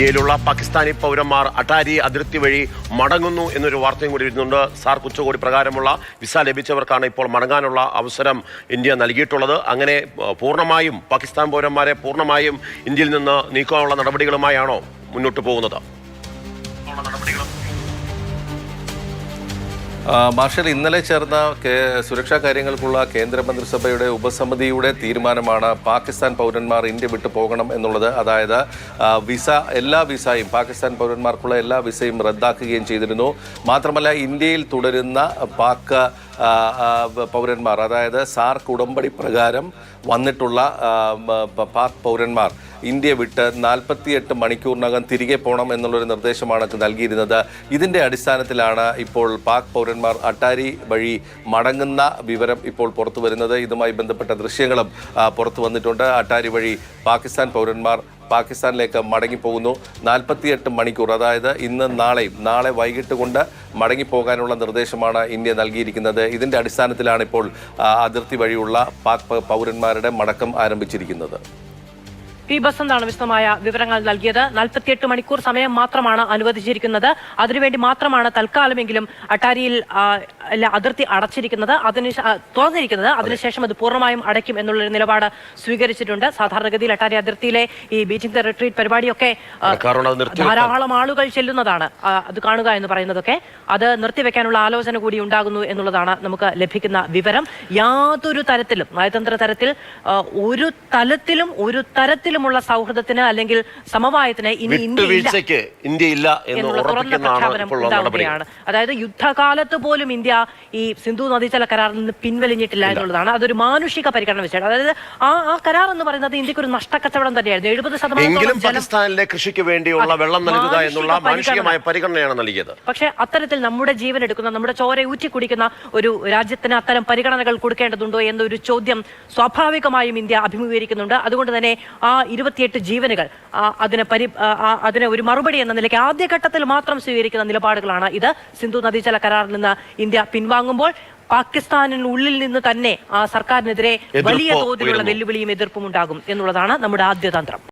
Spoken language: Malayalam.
ഇന്ത്യയിലുള്ള പാകിസ്ഥാനി പൗരന്മാർ അട്ടാരി അതിർത്തി വഴി മടങ്ങുന്നു എന്നൊരു വാർത്തയും കൂടി വരുന്നുണ്ട്. സാർ ഉച്ചകോടി പ്രകാരമുള്ള വിസ ലഭിച്ചവർക്കാണ് ഇപ്പോൾ മടങ്ങാനുള്ള അവസരം ഇന്ത്യ നൽകിയിട്ടുള്ളത്. അങ്ങനെ പൂർണമായും പാകിസ്ഥാൻ പൗരന്മാരെ പൂർണമായും ഇന്ത്യയിൽ നിന്ന് നീക്കാനുള്ള നടപടികളുമായാണോ മുന്നോട്ട് പോകുന്നത്? ആ, മാർഷൽ ഇന്നലെ ചേർന്ന സുരക്ഷാ കാര്യങ്ങൾക്കുള്ള കേന്ദ്രമന്ത്രിസഭയുടെ ഉപസമിതിയുടെ തീരുമാനമാണ് പാകിസ്ഥാൻ പൗരന്മാർ ഇന്ത്യ വിട്ടു പോകണം എന്നുള്ളത്. അതായത് വിസ എല്ലാ വിസയും പാകിസ്ഥാൻ പൗരന്മാർക്കുള്ള എല്ലാ വിസയും റദ്ദാക്കുകയും ചെയ്തിരുന്നു. മാത്രമല്ല ഇന്ത്യയിൽ തുടരുന്ന പാക് പൗരന്മാർ അതായത് സാർക്ക് ഉടമ്പടി പ്രകാരം വന്നിട്ടുള്ള പാക് പൗരന്മാർ ഇന്ത്യ വിട്ട് നാൽപ്പത്തിയെട്ട് മണിക്കൂറിനകം തിരികെ പോകണം എന്നുള്ളൊരു നിർദ്ദേശമാണ് നൽകിയിരുന്നത്. ഇതിന്റെ അടിസ്ഥാനത്തിലാണ് ഇപ്പോൾ പാക് പൗരന്മാർ അട്ടാരി വഴി മടങ്ങുന്ന വിവരം ഇപ്പോൾ പുറത്തു വരുന്നത്. ഇതുമായി ബന്ധപ്പെട്ട ദൃശ്യങ്ങളും പുറത്തു വന്നിട്ടുണ്ട്. അട്ടാരി വഴി പാകിസ്ഥാൻ പൗരന്മാർ പാകിസ്ഥാനിലേക്ക് മടങ്ങിപ്പോകുന്നു. നാൽപ്പത്തിയെട്ട് മണിക്കൂർ അതായത് ഇന്ന് നാളെയും നാളെ വൈകിട്ട് കൊണ്ട് മടങ്ങിപ്പോകാനുള്ള നിർദ്ദേശമാണ് ഇന്ത്യ നൽകിയിരിക്കുന്നത്. ഇതിന്റെ അടിസ്ഥാനത്തിലാണ് ഇപ്പോൾ അതിർത്തി വഴിയുള്ള പാക് പൗരന്മാരുടെ മടക്കം ആരംഭിച്ചിരിക്കുന്നത്. പി ബസന്താണ് വിശദമായ വിവരങ്ങൾ നൽകിയത്. നാൽപ്പത്തിയെട്ട് മണിക്കൂർ സമയം മാത്രമാണ് അനുവദിച്ചിരിക്കുന്നത്. അതിനുവേണ്ടി മാത്രമാണ് തൽക്കാലമെങ്കിലും അട്ടാരിയിൽ അതിർത്തി അടച്ചിരിക്കുന്നത് അതിന് തുറന്നിരിക്കുന്നത്. അതിനുശേഷം അത് പൂർണമായും അടയ്ക്കും എന്നുള്ളൊരു നിലപാട് സ്വീകരിച്ചിട്ടുണ്ട്. സാധാരണഗതിയിൽ അട്ടാരി അതിർത്തിയിലെ ഈ ബീച്ചിംഗ് റിട്രീറ്റ് പരിപാടിയൊക്കെ ധാരാളം ആളുകൾ ചെല്ലുന്നതാണ് അത് കാണുക എന്ന് പറയുന്നതൊക്കെ. അത് നിർത്തിവെക്കാനുള്ള ആലോചന കൂടി ഉണ്ടാകുന്നു എന്നുള്ളതാണ് നമുക്ക് ലഭിക്കുന്ന വിവരം. യാതൊരു തരത്തിലും നയതന്ത്ര തരത്തിൽ ഒരു തലത്തിലും ഒരു തരത്തിലുമുള്ള സൗഹൃദത്തിന് അല്ലെങ്കിൽ സമവായത്തിന് ഇനി ഇന്ത്യ ഇല്ല എന്നുള്ള തുറന്ന പ്രഖ്യാപനം ഉണ്ടാവുകയാണ്. അതായത് യുദ്ധകാലത്ത് പോലും ഇന്ത്യ ഈ സിന്ധു നദീജല കരാറിൽ നിന്ന് പിൻവലിഞ്ഞിട്ടില്ല എന്നുള്ളതാണ്. അതൊരു മാനുഷിക പരിഗണന വെച്ചാണ് അതായത് ആ ആ കരാർ എന്ന് പറയുന്നത് ഇന്ത്യയ്ക്ക് ഒരു നഷ്ടക്കച്ചവടം തന്നെയായിരുന്നു. എഴുപത് ശതമാനം പാകിസ്ഥാനിലെ കൃഷിക്ക് വേണ്ടിയുള്ള വെള്ളം നൽകുക എന്നുള്ള മാനുഷിക മാനുഷികമായ പരിഗണനയാണ് നൽകിയത്. പക്ഷെ അത്തരത്തിൽ നമ്മുടെ ജീവൻ എടുക്കുന്ന നമ്മുടെ ചോര ഊറ്റി കുടിക്കുന്ന ഒരു രാജ്യത്തിന് അത്തരം പരിഗണനകൾ കൊടുക്കേണ്ടതുണ്ടോ എന്നൊരു ചോദ്യം സ്വാഭാവികമായും ഇന്ത്യ അഭിമുഖീകരിക്കുന്നുണ്ട്. അതുകൊണ്ട് തന്നെ ആ ഇരുപത്തിയെട്ട് ജീവനുകൾ അതിനെ അതിന് പരി ആ, ഒരു മറുപടി എന്ന നിലയ്ക്ക് ആദ്യഘട്ടത്തിൽ മാത്രം സ്വീകരിക്കുന്ന നിലപാടുകളാണ് ഇത്. സിന്ധു നദീജല കരാറിൽ നിന്ന് ഇന്ത്യ പിൻവാങ്ങുമ്പോൾ പാകിസ്ഥാനിനുള്ളിൽ നിന്ന് തന്നെ ആ സർക്കാരിനെതിരെ വലിയ തോതിലുള്ള. വെല്ലുവിളിയും എതിർപ്പും ഉണ്ടാകും എന്നുള്ളതാണ് നമ്മുടെ ആദ്യ തന്ത്രം